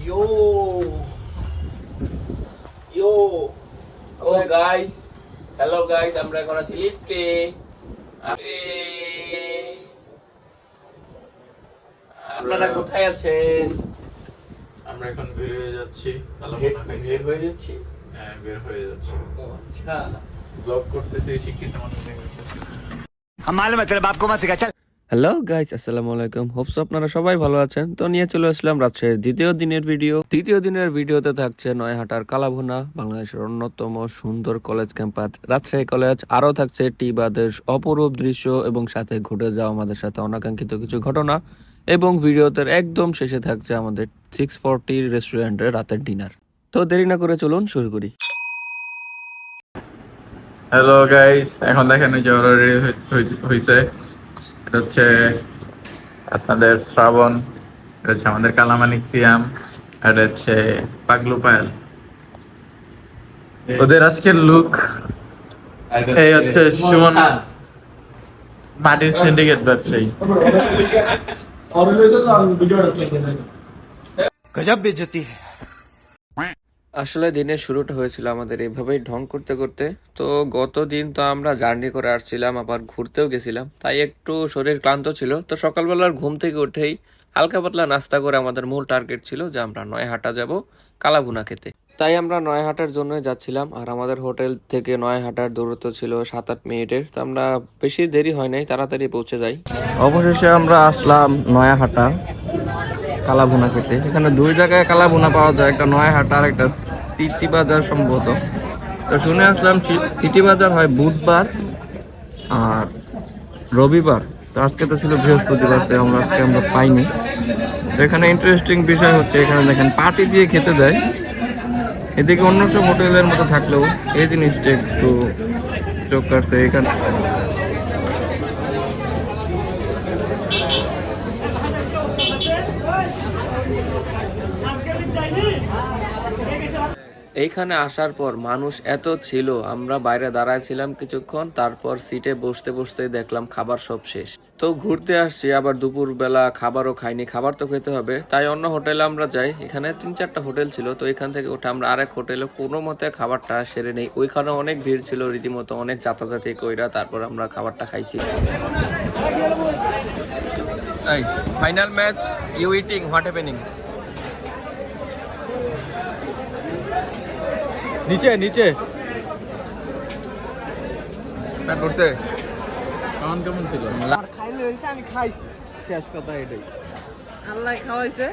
Yo. Yo. Oh guys hello guys আমরা এখন আছি লিফটে আপনারা কোথায় আছেন আমরা এখন বের হয়ে যাচ্ছি বের কালাপোনা খাইতে। বের হয়ে যাচ্ছি হ্যাঁ বের হয়ে যাচ্ছি ও আচ্ছা ব্লগ করতেছি শিক্ষিত মানুষ দেখেছি हम मालूम है तेरे बाप को मत सिखा चल হ্যালো গাইস আসসালামু আলাইকুম হোপস আপনারা সবাই ভালো আছেন। তো নিয়ে চলে আসলাম রাজশাহীর দ্বিতীয় দিনের ভিডিও দ্বিতীয় দিনের ভিডিওতে থাকছে নয়হাটার কালাভুনা, বাংলাদেশের অন্যতম সুন্দর কলেজ ক্যাম্পাস রাজশাহী কলেজ আরও থাকছে টি বাদের অপরূপ দৃশ্য এবং সাথে ঘটে যাওয়া আমাদের সাথে অনাকাঙ্ক্ষিত কিছু ঘটনা। এবং ভিডিওতে একদম শেষে থাকছে আমাদের সিক্স ফোরটি রেস্টুরেন্টের রাতের ডিনার তো দেরি না করে চলুন, শুরু করি। হ্যালো গাইস এখন দেখেন হয়েছে এটা হচ্ছে আপনাদের শ্রাবণ এটা হচ্ছে আমাদের কালামানিক সিয়াম এটা হচ্ছে পাগলু পায়াল। ওদের আজকের লুক এই হচ্ছে সুমন মাটির সিন্ডিকেট ব্যবসায়ী। গজব বেজতি হ্যাঁ আসলে দিনের শুরুটা হয়েছিল আমাদের এইভাবেই ঢং করতে করতে। তো গত দিন তো আমরা জার্নি করে আসছিলাম, আবার ঘুরতেও গেছিলাম। তাই একটু শরীর ক্লান্ত ছিল। তো সকালবেলার ঘুম থেকে উঠেই হালকা পাতলা নাস্তা করে আমাদের মূল টার্গেট ছিল যে আমরা নয়হাটা যাব কালাভুনা খেতে। তাই আমরা নয়হাটার জন্য যাচ্ছিলাম, আর আমাদের হোটেল থেকে নয় নয়হাটার দূরত্ব ছিল সাত আট মিনিটের। তো আমরা বেশি দেরি হয় নাই, তাড়াতাড়ি পৌঁছে যাই। অবশেষে আমরা আসলাম নয়াহাটা। কালাভুনা খেতে। এখানে দুই জায়গায় কালাভুনা পাওয়া যায়, একটা নয়াহাটা আর একটা সিটি বাজার সম্ভবত। তো শুনে আসলাম সিটি বাজার হয় বুধবার আর রবিবার। তো আজকে তো ছিল বৃহস্পতিবার, তাই আমরা আজকে আমরা পাইনি। তো এখানে ইন্টারেস্টিং বিষয় হচ্ছে, এখানে দেখেন পার্টি দিয়ে খেতে দেয়। এদিকে অন্য সব হোটেলের মতো থাকলেও এই জিনিসটা একটু চোখ কাটছে। এখানে এইখানে আসার পর মানুষ এত ছিল, আমরা বাইরে দাঁড়ায় ছিলাম কিছুক্ষণ, তারপর সিটে বসতে বসতে দেখলাম খাবার সব শেষ। তো ঘুরতে আসছি, আবার দুপুর বেলা খাবারও খাইনি, খাবার তো খেতে হবে। তাই অন্য হোটেলে আমরা যাই, এখানে তিন চারটা হোটেল ছিল, তো এখান থেকে উঠে আমরা আরেক হোটেলে কোনো মতে খাবারটা সেরে নেই। ওইখানে অনেক ভিড় ছিল রীতিমতো, অনেক যাতাযাতি কইরা তারপর আমরা খাবারটা খাইছি। Final match, you eating, what happening? নিচে নিচে। করছে কেমন কেমন ছিল? খাইলে হয়েছে আমি খাইছি। শেষ কথা এটাই। আল্লাহ খাওয়াইছে।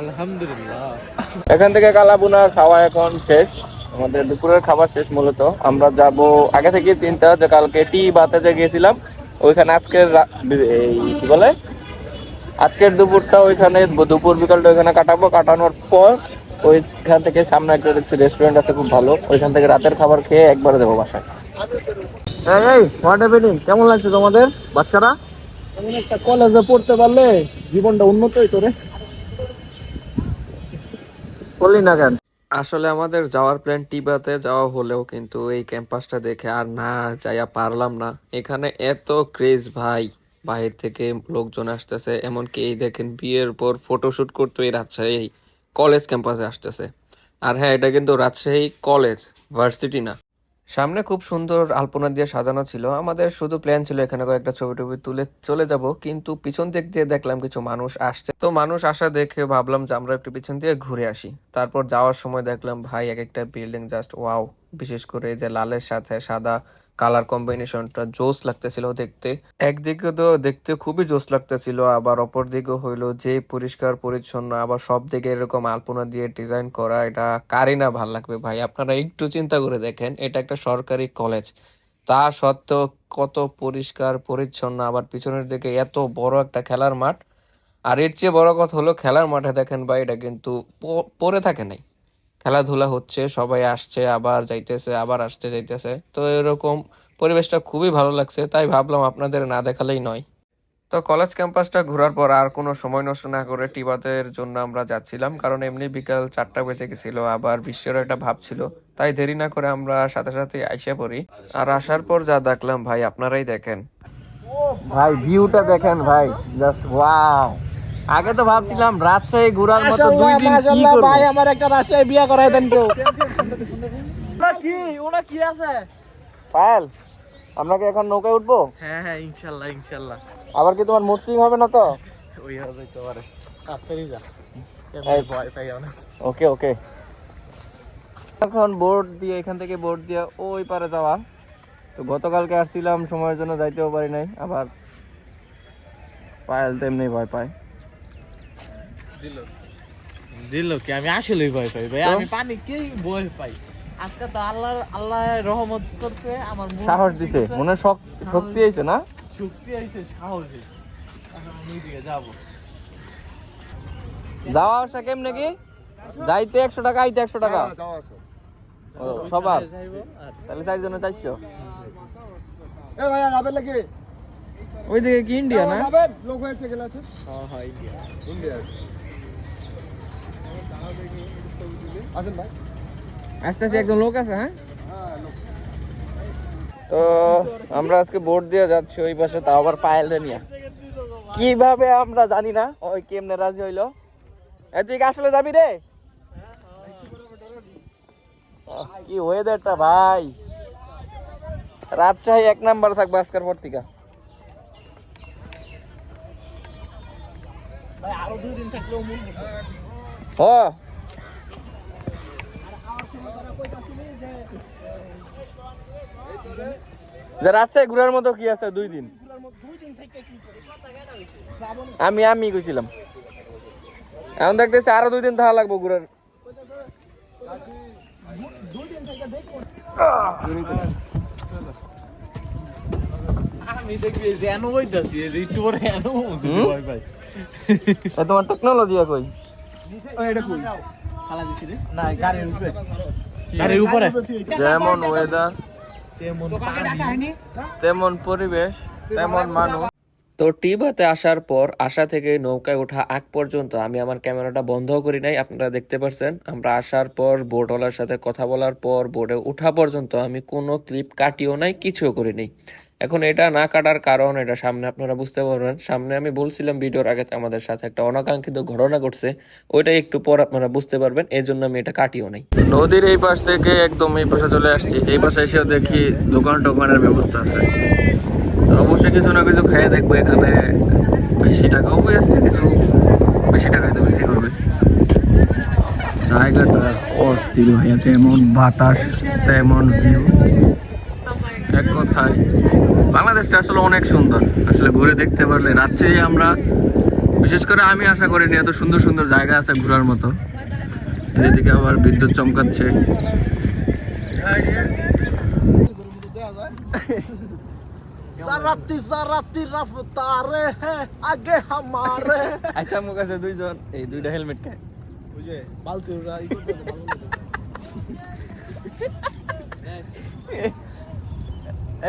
আলহামদুলিল্লাহ। এখান থেকে কালাবুনা খাওয়া এখন শেষ। আমাদের দুপুরের খাবার শেষ মূলত। আমরা যাব আগে থেকে চিন্তা যে কালকে টি বাতে যে গিয়েছিলাম ওইখানে আজকের এই কি বলে? আজকের দুপুরটা ওইখানে দুপুর বিকালটা ওইখানে কাটাবো। কাটানোর পর ওইখান থেকে সামনে একটা রেস্টুরেন্ট আছে খুব ভালো। ওইখান থেকে রাতের খাবার খেয়ে একবারে দেবো বাসায়। এই হোয়াট হ্যাপেনিং কেমন লাগছে তোমাদের বাচ্চারা? এমন একটা কলেজে পড়তে পারলে জীবনটা উন্নত হইতো রে। বললি না কেন? আসলে আমাদের যাওয়ার প্ল্যান টিবাতে যাওয়া হলেও কিন্তু এই ক্যাম্পাসটা দেখে আর না যাইয়া পারলাম না। এখানে এত ক্রেজ ভাই। বাহির থেকে লোকজন আসতেছে এমনকি এই দেখেন বিয়ের পর ফটোশুট করতে এই রাজশাহী। কলেজ ক্যাম্পাসে আসতেছে। আর হ্যাঁ এটা কিন্তু রাজশাহী কলেজ, ভার্সিটি না। সামনে খুব সুন্দর আলপনা দিয়ে সাজানো ছিল। আমাদের শুধু প্ল্যান ছিল এখানে কয়েকটা ছবি টবি তুলে চলে যাব, কিন্তু পিছন দিক দিয়ে দেখলাম কিছু মানুষ আসছে। তো মানুষ আসা দেখে ভাবলাম যে আমরা একটু পিছন দিয়ে ঘুরে আসি। তারপর যাওয়ার সময় দেখলাম, ভাই, এক একটা বিল্ডিং জাস্ট ওয়াও বিশেষ করে যে লালের সাথে সাদা কালার কম্বিনেশনটা জোস লাগতেছিল দেখতে। একদিকে তো দেখতে খুবই জোস লাগতেছিল, আবার অপর দিকে হইল যে পরিষ্কার, পরিচ্ছন্ন, আবার সব দিকে এরকম আলপনা দিয়ে ডিজাইন করা, এটা কারই না ভালো লাগবে ভাই। আপনারা একটু চিন্তা করে দেখেন, এটা একটা সরকারি কলেজ তা সত্ত্বেও কত পরিষ্কার, পরিচ্ছন্ন, আবার পিছনের দিকে এত বড় একটা খেলার মাঠ। আর এর চেয়ে বড় কথা হলো, খেলার মাঠে দেখেন ভাই, এটা কিন্তু পরে থাকে নাই। খেলাধুলা হচ্ছে সবাই আসছে আবার যাইতেছে আবার আসছে যাইতেছে। তো এরকম পরিবেশটা খুবই ভালো লাগছে তাই ভাবলাম আপনাদের না দেখালেই নয়। তো কলেজ ক্যাম্পাসটা ঘোরার পর আর কোনো সময় নষ্ট না করে টিবাতের জন্য আমরা যাচ্ছিলাম কারণ এমনি বিকাল চারটা বেজে গেছিল আবার বিশ্বের একটা ভাব ছিল। তাই দেরি না করে আমরা সাথে সাথে আইসে পড়ি। আর আসার পর যা দেখলাম ভাই আপনারাই দেখেন। ভাই ভিউটা দেখেন ভাই জাস্ট ওয়াও আগে তো ভাবছিলাম রাজশাহী ঘোরার মতো দুই দিন কি করব? ভাই আমার একটা রাজশাহী বিয়া করাই দেন কেউ। ওরা কি? ওরা কি আছে? পায়েল আমরা কি এখন নৌকায় উঠবো? হ্যাঁ হ্যাঁ ইনশাল্লাহ ইনশাল্লাহ আবার কি তোমার সুইং হবে না তো? ওই হবে তো পারে তাড়াতাড়ি যা। এই ভয় পাই অনেক ওকে ওকে। এখন বোর্ড দিয়ে এখান থেকে বোর্ড দিয়ে ওই পারে যাওয়া। তো গতকালকে আসছিলাম সময়ের জন্য যাইতেও পারি নাই। আবার পায়েল তেমনি এমনি ভয় পায়। দিল। কি? আমি আসলেই ভয় পাই ভাই। আমি পানি কে ভয় পাই। আজকে তো আল্লাহ আল্লাহ রহমত করছে আমার সাহস দিছে। মনে শক্তি হয়েছে না? শক্তি আইছে সাহস। যাব। যাওয়া আসা কেমনে কি? যাইতে একশো টাকা আইতে একশো টাকা। ও, সবার? তাহলে চারজনে চারশো। এ ভাইয়া যাবেন নাকি? ওইদিকে কি ইন্ডিয়া না? লোক হয়েছে গেলে আছে হ্যাঁ হ্যাঁ ইন্ডিয়া ইন্ডিয়া আসেন ভাই। আস্তে আস্তে একজন লোক আছে হ্যাঁ? তো আমরা আজকে বোর্ড দিয়ে যাচ্ছি ওই পাশে তাও আবার পায়েল নিয়ে। কীভাবে আমরা জানি না? ওই কেমনে রাজি হইল? তুই আসলে যাবি রে? কি ওয়েদারটা ভাই। রাজশাহী এক নাম্বার থাকবে আজকের ভাই আরও দুই দিন থাকলেও মন ও। যে রাজশাহী ঘুরার মতো কি আছে? দুই দিন। আমি আমি গেছিলাম এখন দেখতেছি আরও দুই দিন থাকা লাগবো ঘুরার আমি দেখবি যে এনো বইতাছি যে একটু পরে এনো তোমার টেকনোলজি কই এটা কই? খালা দিছি রে। না গাড়ির উপরে। গাড়ির উপরে? যেমন ওয়েদার তেমন তেমন পরিবেশ তেমন মানুষ। তো টিবাতে আসার পর আশা থেকে নৌকায় ওঠা আগ পর্যন্ত আমি আমার ক্যামেরাটা বন্ধ করি নাই আপনারা দেখতে পাচ্ছেন আমরা আসার পর বোটওয়ালার সাথে কথা বলার পর বোর্ডে ওঠা পর্যন্ত আমি কোনো ক্লিপ কাটিও নাই কিছুও করি নাই এখন এটা না কাটার কারণ, এটা সামনে আপনারা বুঝতে পারবেন। সামনে আমি বলছিলাম ভিডিওর আগে আমাদের সাথে একটা অনাকাঙ্ক্ষিত ঘটনা ঘটছে, ওইটা একটু পর আপনারা বুঝতে পারবেন এই জন্য আমি এটা কাটিও নাই। নদীর এই পাশ থেকে একদম এই পাশে চলে আসছি, এই পাশে এসেও দেখি দোকান টোকানের ব্যবস্থা আছে। অবশ্যই কিছু না কিছু খেয়ে দেখব এখানে। বেশি টাকাও পেয়েছে কিছু বেশি টাকায় তো বিক্রি করবে। জায়গাটা অস্থির ভাইয়া তেমন বাতাস, তেমন ভিউ এক কথায় বাংলাদেশটা আসলে অনেক সুন্দর। আসলে ঘুরে দেখতে পারলে রাত্রে আমরা বিশেষ করে আমি আশা করিনি এত সুন্দর সুন্দর জায়গা আছে ঘোরার মতো। এদিকে আবার বিদ্যুৎ চমকাচ্ছে। সারাতি সারাতি রফতারে আগে হামারে। আচ্ছা মুখ আছে দুইজন এই দুইটা হেলমেট খায়। ওই যে ই করতে ভালো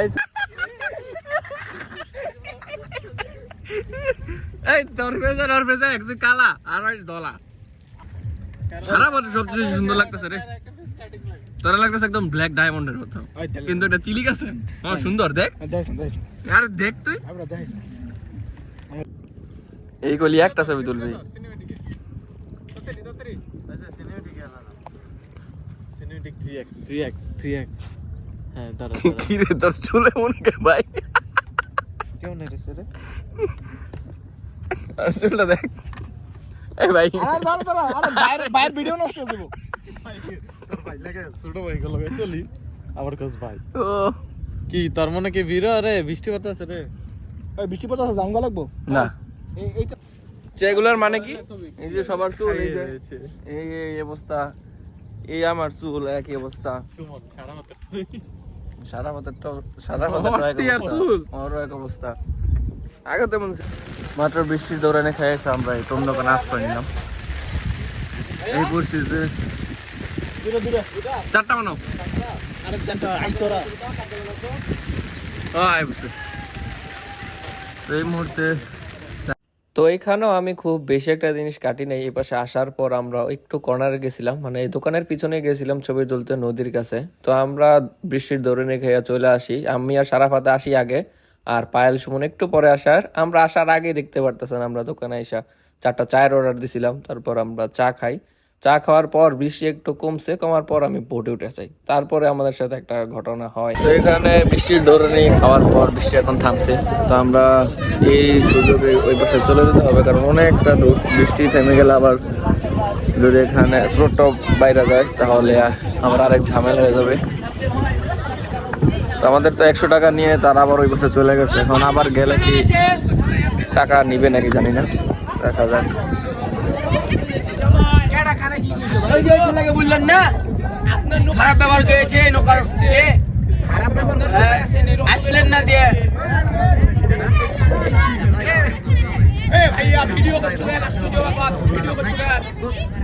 এই এই তোর পেজা তোর একদম কালা আর দলা। সারা বছর সবচেয়ে সুন্দর লাগতেছে রে। তোরা লাগতেছে একদম ব্ল্যাক ডায়মন্ডের মতো। কিন্তু এটা চিলি আছে। হ্যাঁ। সুন্দর দেখ। দেখেন দেখেন আর দেখ তুই। এই গলি একটা ছবি তুলবি। সিনেমেটিক 3x 3x 3x হ্যাঁ কি রে তোর চুলে মনে ভাই? কেমন রে? চুলটা দেখ। এই ভাই। আরে দাঁড়া আরে বাইরে বাইরে ভিডিও নষ্ট করে দেবো ভাই লাগে ছোট ভাই গুলো চলি। আবার কস ভাই। ও। কি তোর মনে কি ভিড় রে বৃষ্টি পড়তেছে রে। ওই বৃষ্টি পড়তে জাঙ্গা লাগবো? না। এই এইটা যেগুলোর মানে কি? এই যে সবার চুল এই যে এই এই অবস্থা। এই আমার চুল একই অবস্থা। ছাড়া মতো সাদা পাতার সাদা পাতার চুল। আমারও এক অবস্থা। আগে তেমন মাত্র বৃষ্টির দৌড়ানে খেয়েছে আমরা এই তোম দোকানে আশ্রয় নিলাম। এই পরিস্থিতিতে চারটা বানাও। তো এই মুহূর্তে তো এখানেও আমি খুব বেশি একটা জিনিস কাটি নাই এই পাশে আসার পর আমরা একটু কর্নারে গেছিলাম মানে এই দোকানের পিছনে গেছিলাম ছবি তুলতে নদীর কাছে। তো আমরা বৃষ্টির দৌড়ে খেয়ে চলে আসি। আমি আর সারাফাতে আসি আগে। আর পায়েল সুমন একটু পরে আসার। আমরা আসার আগে দেখতে পারতেছেন, আমরা দোকানে এসা চারটা চায়ের অর্ডার দিছিলাম, তারপর আমরা চা খাই। চা খাওয়ার পর বৃষ্টি একটু কমছে, কমার পর আমি বোটে উঠে যাই। তারপরে আমাদের সাথে একটা ঘটনা হয়। তো এখানে বৃষ্টির ধরনে খাওয়ার পর বৃষ্টি এখন থামছে। তো আমরা এই সুযোগে ওই পাশে চলে যেতে হবে, কারণ অনেকটা দূর। বৃষ্টি থেমে গেলে আবার যদি এখানে স্রোতটা বাইরে যায়, তাহলে আমার আরেক ঝামেলা হয়ে যাবে। আমাদের তো একশো টাকা নিয়ে তারা আবার ওই বছর চলে গেছে। এখন আবার গেলে কি টাকা নিবে নাকি জানি না। দেখা যাক। না আপনার খারাপ ব্যবহার করেছে আসলেন না দিয়ে।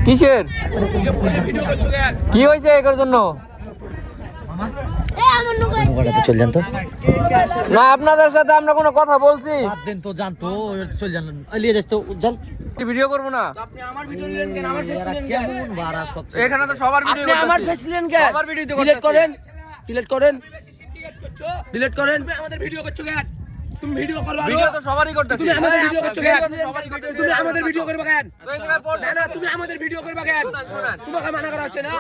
কিসের? কি হয়েছে এটার জন্য? না আপনাদের সাথে আমরা কোনো কথা বলছি। দিন তো জানতো চল যান। এলিয়ে যাস তো যান। ভিডিও করব না? আপনি আমার ভিডিও নিলেন কেন? আমার ফেস নিলেন কেন? কেমন বাড়া সব এখানে তো সবার ভিডিও আপনি আমার ফেস নিলেন কেন? আমার ভিডিও ডিলিট করেন। ডিলিট করেন ডিলিট করেন। আমাদের ভিডিও করছ কেন? তুমি ভিডিও করো ভিডিও তো সবারই করতেছি। তুমি আমাদের ভিডিও করছ কেন তুমি আমাদের ভিডিও করবে কেন? না না তুমি আমাদের ভিডিও করবে কেন? তোমাকে মানা করা হচ্ছে না?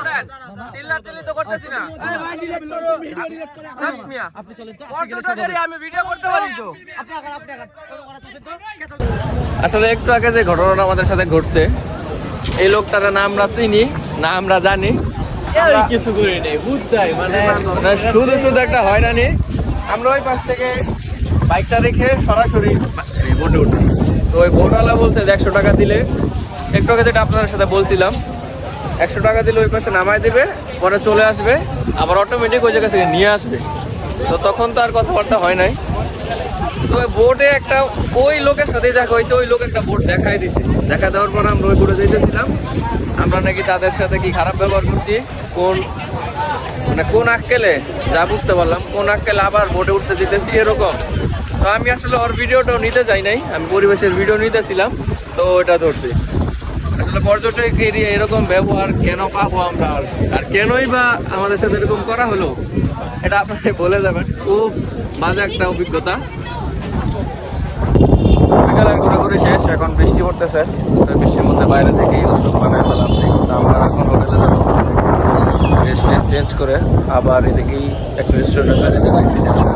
চিল্লাচিল্লি তো করতেছি না। আরে ভাই ডিলিট করো ভিডিও ডিলিট করো থাক আপনি চলেন তো আমি ভিডিও করতে পারি তো। আসলে একটু আগে যে ঘটনাটা আমাদের সাথে ঘটছে এই লোকটার না আমরা চিনি না আমরা জানি। কিছু করি নেই বুঝতাই মানে মানে শুধু শুধু একটা হয়রানি। আমরা ওই পাশ থেকে বাইকটা রেখে সরাসরি বোটে উঠছি। তো ওই বোটওয়ালা বলছে যে একশো টাকা দিলে। একটু আগে যেটা আপনাদের সাথে বলছিলাম, একশো টাকা দিলে ওই পাশে নামায় দেবে, পরে চলে আসবে, আবার অটোমেটিক ওই জায়গা থেকে নিয়ে আসবে। তো তখন তো আর কথাবার্তা হয় নাই। তো ওই বোটে একটা, ওই লোকের সাথে দেখা হয়েছে, ওই লোক একটা বোট দেখাই দিছে। দেখা দেওয়ার পর আমরা ওই বোটে যেতেছিলাম আমরা নাকি তাদের সাথে কি খারাপ ব্যবহার করছি? কোন মানে কোন আক্কেলে? যা বুঝতে পারলাম, কোন আক্কেলে আবার বোটে উঠতে দিতেছি, এরকম। তো আমি আসলে ওর ভিডিওটাও নিতে চাই নাই। আমি পরিবেশের ভিডিও নিতেছিলাম, তো ওটা ধরছি। আসলে পর্যটক এরিয়া এরকম ব্যবহার কেন পাবো আমরা? আর? কেনই বা আমাদের সাথে এরকম করা হলো? এটা আপনাকে বলে যাবেন। খুব বাজে একটা অভিজ্ঞতা। বিকালের ঘোরাঘুরি শেষ, এখন বৃষ্টি পড়তেছে। বৃষ্টির মধ্যে বাইরে থেকেই ওষুধ বানায় ফেলাম তো আমরা এখন হোটেলে যাব। ড্রেস চেঞ্জ করে আবার এদিকেই একটা রেস্টুরেন্ট আছে এদিকে বাইক চেঞ্জ করে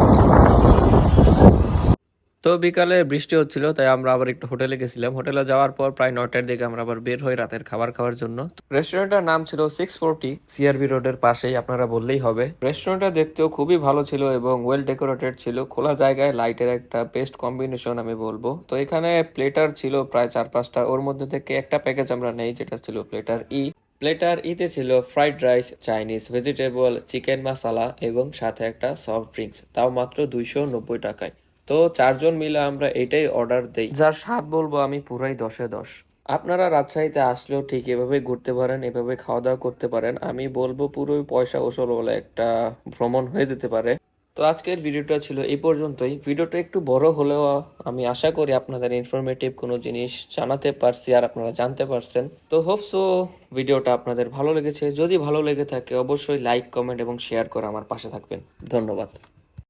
তো বিকালে বৃষ্টি হচ্ছিল, তাই আমরা আবার একটু হোটেলে গেছিলাম। হোটেলে যাওয়ার পর প্রায় নয়টার দিকে আমরা আবার বের হই রাতের খাবার খাওয়ার জন্য। রেস্টুরেন্টের নাম ছিল সিক্স ফোরটি সিআরবি রোডের পাশেই, আপনারা বললেই হবে। রেস্টুরেন্টটা দেখতেও খুবই ভালো ছিল এবং ওয়েল ডেকোরেটেড ছিল। খোলা জায়গায় লাইটের একটা বেস্ট কম্বিনেশন আমি বলব। তো এখানে প্লেটার ছিল প্রায় চার পাঁচটা ওর মধ্যে থেকে একটা প্যাকেজ আমরা নেই, যেটা ছিল প্লেটার ই প্লেটার ইতে ছিল fried rice Chinese vegetable chicken masala এবং সাথে একটা সফট ড্রিঙ্কস তাও মাত্র দুইশো নব্বই টাকায়। তো চারজন মিলে আমরা এটাই অর্ডার দেই। যার স্বাদ বলব আমি পুরাই দশে দশ। আপনারা রাজশাহীতে আসলেও ঠিক এভাবে ঘুরতে পারেন এভাবে খাওয়া দাওয়া করতে পারেন। আমি বলব পুরোই পয়সা ওসল বলে একটা ভ্রমণ হয়ে যেতে পারে। তো আজকের ভিডিওটা ছিল এই পর্যন্তই। ভিডিওটা একটু বড় হলেও আমি আশা করি আপনাদের ইনফরমেটিভ কোনো জিনিস জানাতে পারছি আর আপনারা জানতে পারছেন। তো হোপসো ভিডিওটা আপনাদের ভালো লেগেছে। যদি ভালো লেগে থাকে অবশ্যই লাইক কমেন্ট এবং শেয়ার করে আমার পাশে থাকবেন। ধন্যবাদ।